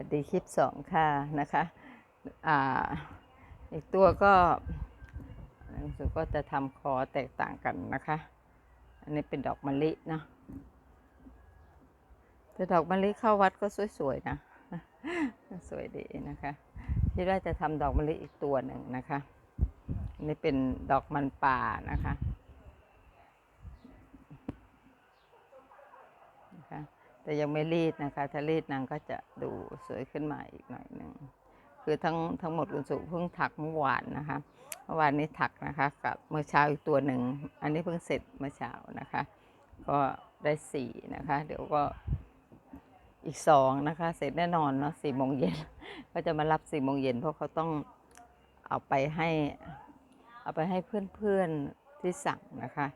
วัสดีคลิปสองค่ะนะคะอ่าอีกตัวก็รู้สึกก็จะทำคอแตกต่างกันนะคะ อันนี้เป็นดอกมะลิเนาะแต่ดอกมะลิเข้าวัดก็สวยๆนะ สวยดีนะคะคิดว่าจะทำดอกมะลิอีกตัวหนึ่งนะคะอันนี้เป็นดอกมันป่านะคะ แต่ยังไม่รีดนะคะถ้ารีดนางก็จะดูสวยขึ้นมาอีกหน่อยหนึ่งคือทั้งทั้งหมดคุณสุเพิ่งถักเมื่อวานนะคะเมื่อวานนี้ถักนะคะกับเมื่อเช้าอีกตัวหนึ่งอันนี้เพิ่งเสร็จเมื่อเช้านะคะ ก็ได้สี่นะคะ เดี๋ยวก็อีกสองนะคะ เสร็จแน่นอนเนาะสี่โมงเย็นก็จะมารับสี่โมงเย็นเพราะเขาต้องเอาไปให้เอาไปให้เพื่อนๆที่สั่งนะคะ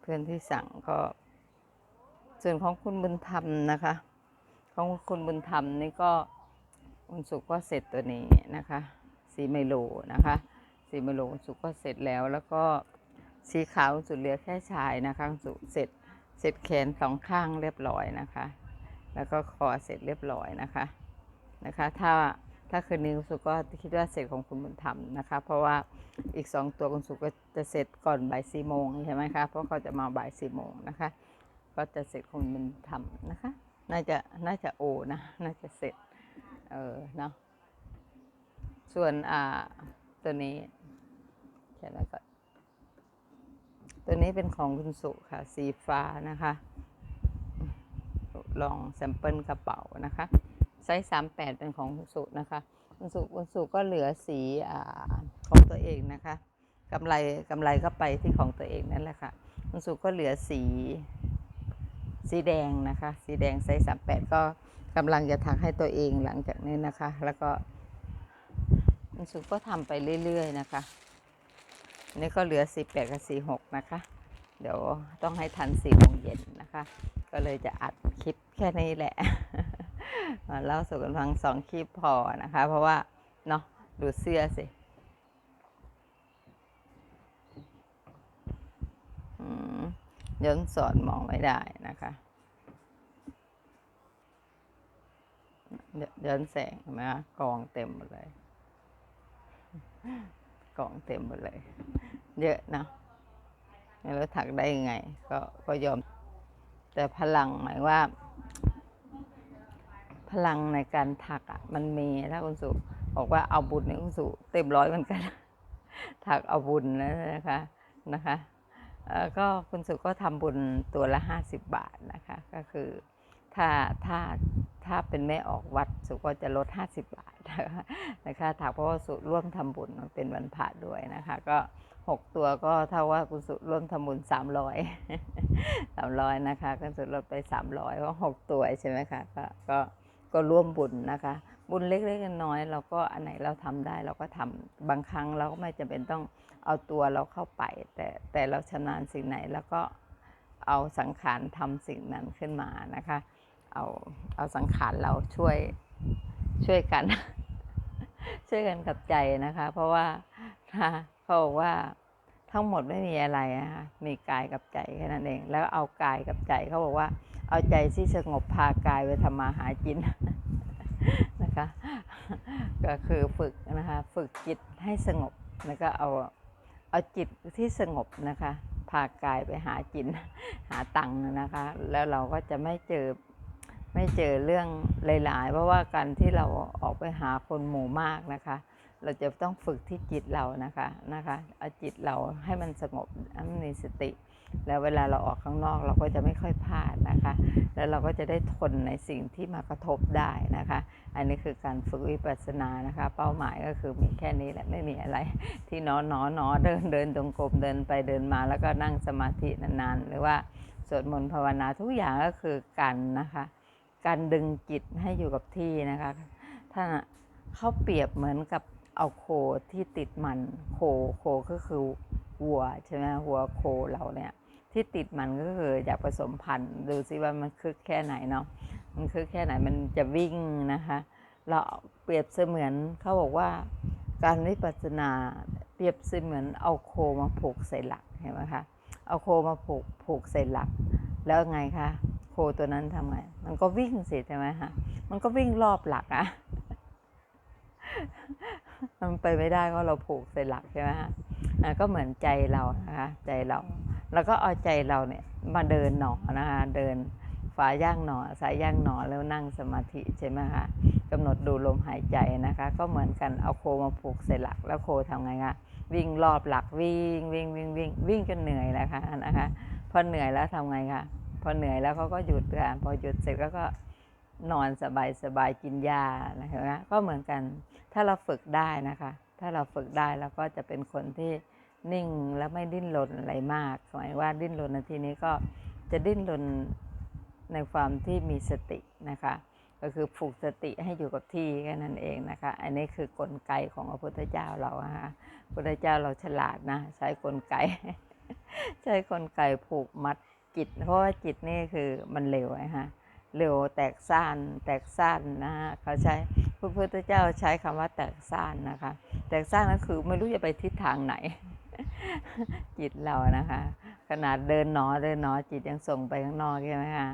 เพื่อนที่สั่งก็ ส่วนของคุณบุญธรรมนะคะ ของคุณบุญธรรมนี่ก็คุณสุกก็เสร็จตัวนี้นะคะ สีไมโลนะคะสีไมโลสุกก็เสร็จแล้วแล้วก็สีขาวคุณสุเหลือแค่ชายนะคะสุเสร็จเสร็จแขนสองข้างเรียบร้อยนะคะ แล้วก็คอเสร็จเรียบร้อยนะคะนะคะ ถ้าถ้าคืนนี้คุณสุก็คิดว่าเสร็จของคุณบุญธรรมนะคะ เพราะว่าอีกสองตัวคุณสุก็จะเสร็จก่อนบ่ายสี่โมงใช่ไหมคะเพราะเขาจะมาบ่ายสี่โมงนะคะ ก็จะเสร็จคงมันทำนะคะ น่าจะน่าจะโอนะ น่าจะเสร็จ เออเนาะส่วนอ่าตัวนี้แค่นั้นก็ตัวนี้เป็นของคุณสุค่ะ สีฟ้านะคะ ลองแซมเปิลกระเป๋านะคะไซส์สามแปดเป็นของคุณสุนะคะ คุณสุคุณสุก็เหลือสีอ่าของตัวเองนะคะกำไรกำไรก็ไปที่ของตัวเองนั่นแหละค่ะคุณสุก็เหลือสี สีแดงนะคะ สีแดงไซส์สามแปดก็กำลังจะถักให้ตัวเองหลังจากนี้นะคะ แล้วก็คุณสุก็ทำไปเรื่อยๆนะคะนนี่ก็เหลือสี่แปดกับสี่หกนะคะ เดี๋ยวต้องให้ทันสี่โมงเย็นนะคะ ก็เลยจะอัดคลิปแค่นี้แหละมาเล่าสู่กันฟังสองคลิปพอนะคะ เพราะว่าเนาะดูเสื้อสิอืม ย้อนสอนมองไม่ได้นะคะเดี๋ยวย้อนแสงเห็นไหมคะกองเต็มหมดเลยกองเต็มหมดเลย เยอะนะไม่รู้ถักได้ยังไง ก็ก็ยอม แต่พลังหมายว่า พลังในการถักอะ มันมีถ้าคุณสุบอกว่าเอาบุญเนี่ยคุณสุเต็มร้อยเหมือนกัน ถักเอาบุญแล้วนะคะนะคะ ก็คุณสุก็ทำบุญตัวละห้าสิบบาทนะคะ ก็คือถ้าถ้าถ้าเป็นแม่ออกวัดสุก็จะลดห้าสิบบาทนะคะถักเพราะว่าสุร่วมทำบุญเป็นวันพระด้วยนะคะ ก็หกตัวก็เท่าว่าคุณสุร่วมทำบุญสามร้อยสามร้อยนะคะก็สุลดไปสามร้อยเพราะหกตัวใช่ไหมคะก็ก็ก็ร่วมบุญนะคะ บุญเล็กๆน้อยเราก็อันไหนเราทำได้เราก็ทำบางครั้งเราก็ไม่จำเป็นต้อง เอาตัวเราเข้าไป แต่แต่เราชำนาญสิ่งไหนแล้วก็เอาสังขารทำสิ่งนั้นขึ้นมานะคะ เอาเอาสังขารเราช่วยช่วยกัน ช่วยกันกับใจนะคะ เพราะว่าถ้าเขาบอกว่าทั้งหมดไม่มีอะไรนะคะมีกายกับใจแค่นั้นเอง แล้วเอากายกับใจเขาบอกว่า เอาใจที่สงบพากายไปทำมาหากินนะคะ ก็คือฝึกนะคะ ฝึกจิตให้สงบแล้วก็เอา เอาจิตที่สงบนะคะ พากายไปหาจินหาตังนะคะ แล้วเราก็จะไม่เจอไม่เจอเรื่องหลาย ๆ เพราะว่าการที่เราออกไปหาคนหมู่มากนะคะ เราจะต้องฝึกที่จิตเรานะคะนะคะเอาจิตเราให้มันสงบมีสติ แล้วเวลาเราออกข้างนอกเราก็จะไม่ค่อยพลาดนะคะ แล้วเราก็จะได้ทนในสิ่งที่มากระทบได้นะคะ อันนี้คือการฝึกวิปัสสนานะคะ เป้าหมายก็คือมีแค่นี้แหละไม่มีอะไร ที่นอหนอนอเดินเดินตรงกลมเดินไปเดินมาแล้วก็นั่งสมาธินานๆ หรือว่าสวดมนต์ภาวนาทุกอย่างก็คือการนะคะ การดึงจิตให้อยู่กับที่นะคะ ถ้าเขาเปรียบเหมือนกับ เอาโคที่ติดมันโคโคก็คือวัวใช่ไหมหัวโคเราเนี่ยที่ติดมันก็คืออยากผสมพันธุ์ดูซิว่ามันคึกแค่ไหนเนาะมันคึกแค่ไหนมันจะวิ่งนะคะเราเปรียบเสมือนเขาบอกว่า การวิปัสสนาเปรียบเสมือนเอาโคมาผูกใส่หลักเห็นไหมคะเอาโคมาผูกผูกใส่หลัก แล้วไงคะโคตัวนั้นทำไง มันก็วิ่งสิใช่ไหมฮะมันก็วิ่งรอบหลักอะ มันไปไม่ได้เพราะเราผูกใส่หลักใช่ไหมฮะก็เหมือนใจเรานะคะใจเรา แล้วก็เอาใจเราเนี่ยมาเดินหนอนะคะเดินฝาย่างหนอสายย่างหนอแล้วนั่งสมาธิใช่ไหมคะกำหนดดูลมหายใจนะคะ ก็เหมือนกันเอาโคมาผูกใส่หลัก แล้วโคทำไงคะวิ่งรอบหลักวิ่งวิ่งวิ่งวิ่งวิ่งจนเหนื่อยแล้วค่ะนะคะพอเหนื่อยแล้วทำไงคะพอเหนื่อยแล้วเขาก็หยุดค่ะพอหยุดเสร็จก็ก็ นอนสบายสบายกินยานะคะก็เหมือนกัน ถ้าเราฝึกได้นะคะ ถ้าเราฝึกได้แล้วก็จะเป็นคนที่นิ่งและไม่ดิ้นรนอะไรมากหมายว่าดิ้นรนในที่นี้ก็จะดิ้นรนในความที่มีสตินะคะ ก็คือผูกสติให้อยู่กับที่แค่นั้นเองนะคะ อันนี้คือกลไกของพระพุทธเจ้าเราอะฮะพระพุทธเจ้าเราฉลาดนะ ใช้กลไก ใช้กลไกผูกมัดจิต เพราะว่าจิตนี่คือมันเร็วนะฮะ เร็วแตกสั้นแตกสั้นนะฮะเขาใช้พระพุทธเจ้าใช้คำว่าแตกสั้นนะคะ แตกสั้นก็คือไม่รู้จะไปทิศทางไหน จิตเรานะคะ ขนาดเดินหนอเดินหนอจิตยังส่งไปข้างนอกใช่ไหมคะ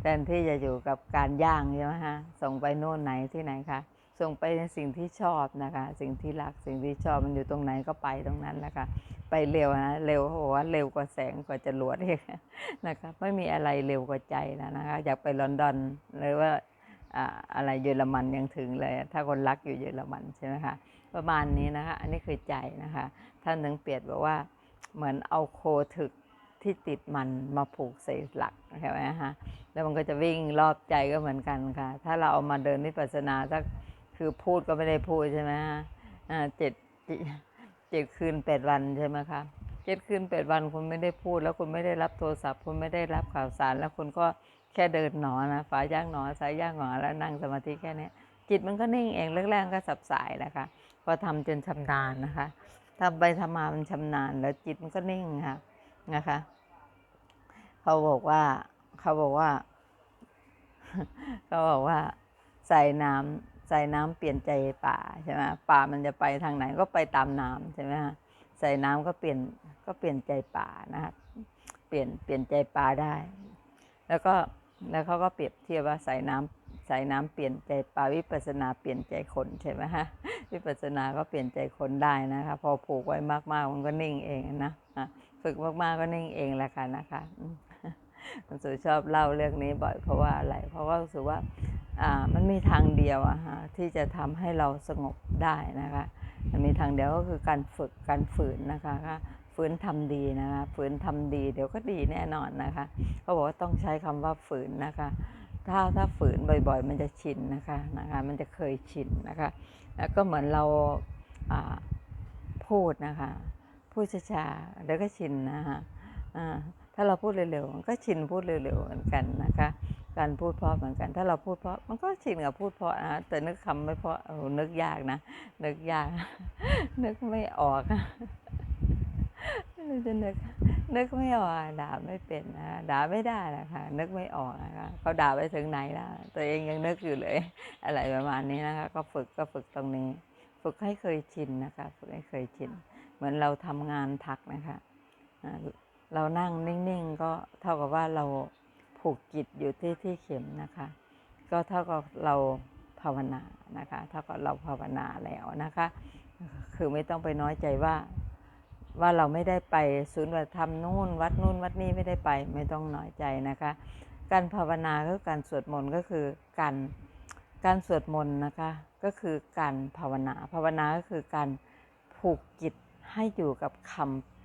แทนที่จะอยู่กับการย่างใช่ไหมคะส่งไปโน่นไหนที่ไหนคะ ส่งไปในสิ่งที่ชอบนะคะ สิ่งที่รักสิ่งที่ชอบมันอยู่ตรงไหนก็ไปตรงนั้นแหละคะ ไปเร็วนะเร็วเขาบอกว่าเร็วกว่าแสงกว่าจรวดเองนะคะไม่มีอะไรเร็วกว่าใจแล้วนะคะอยากไปลอนดอนหรือว่าออะไรเยอรมันยังถึงเลย ถ้าคนรักอยู่เยอรมันใช่ไหมคะประมาณนี้นะคะอันนี้คือใจนะคะท่านหนึ่งเปรียบบอกว่าเหมือนเอาโคถึกที่ติดมันมาผูกใส่หลักใช่ไหมฮะแล้วมันก็จะวิ่งรอบใจก็เหมือนกันค่ะ ถ้าเราเอามาเดินวิปัสสนาสัก คือพูดก็ไม่ได้พูดใช่ไหมฮะเจ็ดเจ็ดคืนแปดวันใช่ไหมคะเจ็ดคืนแปดวันคุณไม่ได้พูด แล้วคุณไม่ได้รับโทรศัพท์ คุณไม่ได้รับข่าวสาร แล้วคุณก็แค่เดินหนอนะฝาย่างหนอสายย่างหนอแล้วนั่งสมาธิแค่นี้จิตมันก็นิ่งเองแรกๆก็สับสายนะคะพอทำจนชำนาญนะคะทำไปทำมามันชำนาญแล้วจิตมันก็นิ่งค่ะนะคะ เขาบอกว่า เขาบอกว่า เขาบอกว่าใส่น้ำ ใส่น้ำเปลี่ยนใจป่าใช่ไหมป่ามันจะไปทางไหนก็ไปตามน้ำใช่ไหมฮะใส่น้ำก็เปลี่ยนก็เปลี่ยนใจป่านะครับเปลี่ยนเปลี่ยนใจป่าได้ แล้วก็แล้วเขาก็เปรียบเทียบว่าใส่น้ำใส่น้ำเปลี่ยนใจป่าวิปัสนาเปลี่ยนใจคนใช่ไหมฮะวิปัสสนาก็เปลี่ยนใจคนได้นะคะพอผูกไว้มากๆ มันก็นิ่งเองนะฝึกมากๆก็นิ่งเองแหละค่ะนะคะมคุณสุชอบเล่าเรื่องนี้บ่อยเพราะว่าอะไรเพราะว่ารู้สึกว่า มันมีทางเดียวอะฮะที่จะทำให้เราสงบได้นะคะ มันมีทางเดียวก็คือการฝึกการฝืนนะคะคฝืนทำดีนะคะฝืนทำดี เดี๋ยวก็ดีแน่นอนนะคะเขาบอกว่าต้องใช้คำว่าฝืนนะคะ ถ้าถ้าฝืนบ่อยๆ มันจะชินนะคะนะคะ มันจะเคยชินนะคะ แล้วก็เหมือนเราพูดนะคะ พูดช้าๆแล้วก็ชินนะคะถ้าเราพูดเร็วๆมันก็ชินพูดเร็วๆเหมือนกันนะคะ การพูดเพราะเหมือนกัน ถ้าเราพูดเพราะมันก็ชินกับพูดเพราะนะแต่นึกคำไม่เพราะโอ้นึกยากนะนึกยาก นึกไม่ออกไม่รู้จะนึกนึกไม่ออกด่าไม่เป็นนะด่าไม่ได้นะคะนึกไม่ออกนะคะเขาด่าไปถึงไหนแล้วตัวเองยังนึกอยู่เลย อะไรประมาณนี้นะคะ ก็ฝึกก็ฝึกตรงนี้ ฝึกให้เคยชินนะคะ ฝึกให้เคยชิน เหมือนเราทำงานทักนะคะเรานั่งนิ่งๆก็เท่ากับว่าเรา ผูกจิตอยู่ที่ที่เข็มนะคะ ก็เท่ากับเราภาวนานะคะ เท่ากับเราภาวนาแล้วนะคะ คือไม่ต้องไปน้อยใจว่าว่าเราไม่ได้ไปศูนย์วัฒธรรมนู่นวัดนู่นวัดนี้ไม่ได้ไปไม่ต้องน้อยใจนะคะ การภาวนาก็การสวดมนต์ก็คือการการสวดมนต์นะคะก็คือการภาวนา ภาวนาก็คือการผูกจิตให้อยู่กับค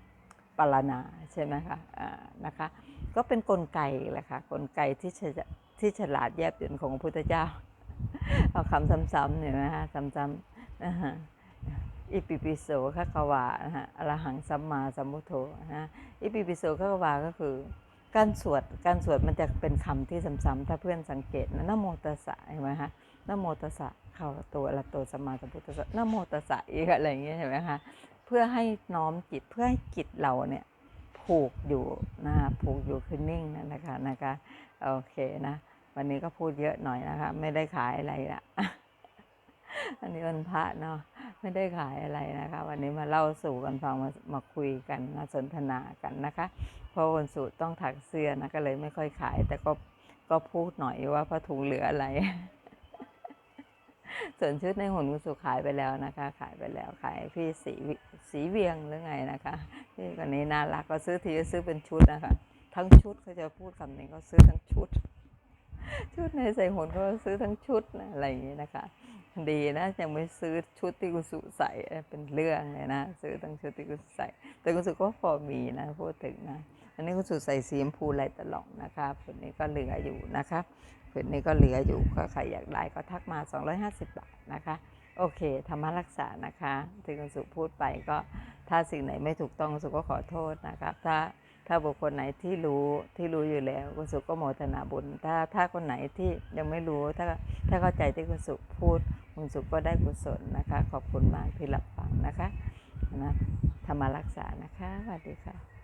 ำปรณนาใช่ไหมคะอ่านะคะ ก็เป็นกลไกแหละค่ะกลไกที่ฉลาดที่ฉลาดแยบยลของพระพุทธเจ้า เอาคำซ้ำๆเนี่ยนะฮะซ้ำๆนะฮะอิปิปิโสขะกวานะฮะอรหังสัมมาสัมพุทโธนะฮะอิปิปิโสขะกวาก็คือ การสวดการสวดมันจะเป็นคำที่ซ้ำๆถ้าเพื่อนสังเกตนะนโมตัสสะเห็นไหมฮะนะโมตัสสะเข้าตัวละตัวสัมมาสัมพุทธะนะโมตัสสะอีกอะไรอย่างเงี้ยเห็นไหมคะเพื่อให้น้อมจิตเพื่อให้จิตเราเนี่ย ผูกอยู่นะผูกอยู่คือนิ่งนั่นนะคะนะคะโอเคนะ วันนี้ก็พูดเยอะหน่อยนะคะ ไม่ได้ขายอะไรละอันนี้วันพระเนาะไม่ได้ขายอะไรนะคะ วันนี้มาเล่าสู่กันฟังมามาคุยกันมาสนทนากันนะคะ เพราะวันศุกร์ต้องถักเสื้อนะก็เลยไม่ค่อยขาย แต่ก็ก็พูดหน่อยว่าผ้าถุงเหลืออะไร ส่วนชุดในหุ่นกุสุขายไปแล้วนะคะ ขายไปแล้วขายพี่สีสีเวียงหรือไงนะคะพี่คนนี้น่ารักก็ซื้อทีซื้อเป็นชุดนะคะ ทั้งชุดเขาจะพูดคำนี้เขาซื้อทั้งชุด ชุดในใส่หุ่นเขาซื้อทั้งชุดนะอะไรอย่างนี้นะคะ ดีนะยังไม่ซื้อชุดที่กุสุใส่เป็นเรื่องเลยนะซื้อทั้งชุดที่กุสุใส่ แต่กุสุก็พอมีนะพูดถึงนะอันนี้กุสุใส่สีชมพูลายตลองนะคะผืนนี้ก็เหลืออยู่นะคะืนนี้ก็เหลืออยู่ก็ใครอยากได้ก็ทักมา 250 บาทนะคะ โอเคธรรมรักษานะคะที่กุสุพูดไปก็ถ้าสิ่งไหนไม่ถูกต้องกุสุก็ขอโทษนะครับ ถ้าถ้าบุคคลไหนที่รู้ที่รู้อยู่แล้วกุสุก็โมทนาบุญ ถ้าถ้าคนไหนที่ยังไม่รู้ถ้าถ้าเข้าใจที่กุสุพูดกุสุก็ได้กุศลนะคะ ขอบคุณมากที่รับฟังนะคะนะธรรมรักษานะคะสวัสดีค่ะ